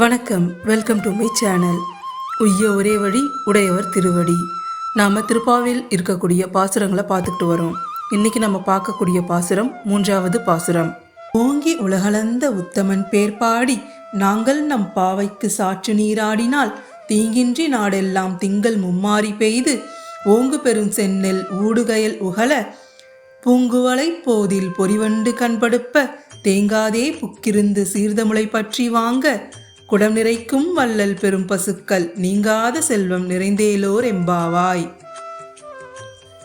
வணக்கம். Welcome to my channel உய்ய ஒரே வழி உடையவர் திருவடி. நாம் திருப்பாவில் இருக்கக்கூடிய பாசுரங்களை பார்த்துக்கிட்டு வரோம். இன்னைக்கு நம்ம பார்க்கக்கூடிய பாசுரம் மூன்றாவது பாசுரம். ஓங்கி உலகளந்த உத்தமன் பேர் பாடி நாங்கள் நம் பாவைக்கு சாற்று நீராடினால் தீங்கின்றி நாடெல்லாம் திங்கள் மும்மாரி பெய்து ஓங்கு பெரும் சென்னெல் ஊடுகயல் உகல பூங்குவலை போதில் பொறிவண்டு கண்படுப்ப தேங்காதே புக்கிருந்து சீர்தமுளை பற்றி வாங்க குடம் நிறைக்கும் வள்ளல் பெரும் பசுக்கள் நீங்காத செல்வம் நிறைந்தேலோர் எம்பாவாய்.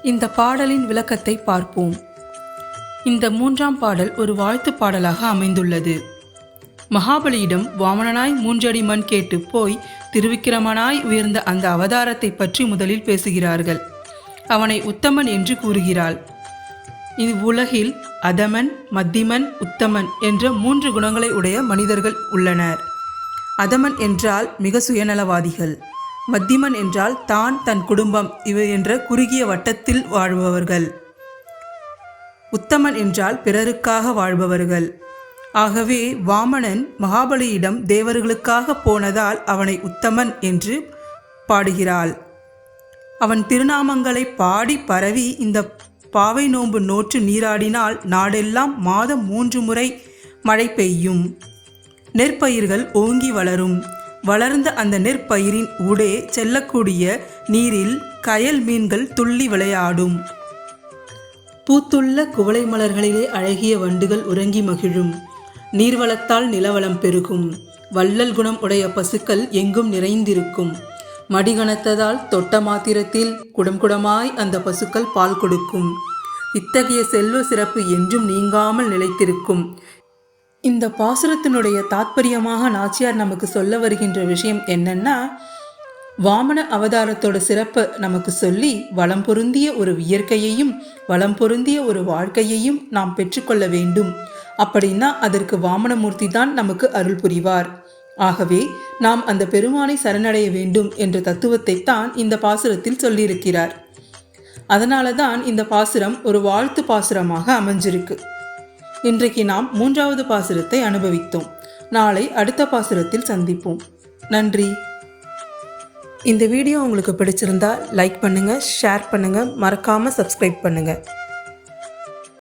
இந்த பாடலின் விளக்கத்தை பார்ப்போம். இந்த மூன்றாம் பாடல் ஒரு வாழ்த்து பாடலாக அமைந்துள்ளது. மகாபலியிடம் வாமனனாய் மூன்றடி மண் கேட்டு போய் திருவிக்கிரமனாய் உயர்ந்த அந்த அவதாரத்தை பற்றி முதலில் பேசுகிறார்கள். அவனை உத்தமன் என்று கூறுகிறாள். இவ்வுலகில் அதமன் மத்திமன் உத்தமன் என்ற மூன்று குணங்களை உடைய மனிதர்கள் உள்ளனர். அதமன் என்றால் மிக சுயநலவாதிகள். மத்திமன் என்றால் தான் தன் குடும்பம் இவை என்ற குறுகிய வட்டத்தில் வாழ்பவர்கள். உத்தமன் என்றால் பிறருக்காக வாழ்பவர்கள். ஆகவே வாமணன் மகாபலியிடம் தேவர்களுக்காக போனதால் அவனை உத்தமன் என்று பாடுகிறாள். அவன் திருநாமங்களை பாடி பரவி இந்த பாவை நோன்பு நோற்று நீராடினால் நாடெல்லாம் மாதம் மூன்று முறை மழை பெய்யும். நெற்பயிர்கள் ஓங்கி வளரும். வளர்ந்த அந்த நெற்பயிரின் ஊடே செல்லக்கூடிய நீரில் கயல் மீன்கள் துள்ளி விளையாடும். பூத்துள்ள குவளை மலர்களிலே அழகிய வண்டுகள் உறங்கி மகிழும். நீர்வளத்தால் நிலவளம் பெருகும். வள்ளல் குணம் உடைய பசுக்கள் எங்கும் நிறைந்திருக்கும். மடிகணத்ததால் தொட்ட மாத்திரத்தில் குடம் குடமாய் அந்த பசுக்கள் பால் கொடுக்கும். இத்தகைய செல்வ சிறப்பு என்றும் நீங்காமல் நிலைத்திருக்கும். இந்த பாசுரத்தினுடைய தாத்பரியமாக நாச்சியார் நமக்கு சொல்ல வருகின்ற விஷயம் என்னன்னா வாமன அவதாரத்தோட சிறப்பை நமக்கு சொல்லி வளம் பொருந்திய ஒரு இயற்கையையும் வளம் பொருந்திய ஒரு வாழ்க்கையையும் நாம் பெற்றுக்கொள்ள வேண்டும். அப்படின்னா அதற்கு வாமனமூர்த்தி தான் நமக்கு அருள் புரிவார். ஆகவே நாம் அந்த பெருமானை சரணடைய வேண்டும் என்ற தத்துவத்தை தான் இந்த பாசுரத்தில் சொல்லியிருக்கிறார். அதனால தான் இந்த பாசுரம் ஒரு வாழ்த்து பாசுரமாக அமைஞ்சிருக்கு. இன்றைக்கு நாம் மூன்றாவது பாசுரத்தை அனுபவித்தோம். நாளை அடுத்த பாசுரத்தில் சந்திப்போம். நன்றி. இந்த வீடியோ உங்களுக்கு பிடிச்சிருந்தா லைக் பண்ணுங்கள் ஷேர் பண்ணுங்கள் மறக்காமல் சப்ஸ்கிரைப் பண்ணுங்கள்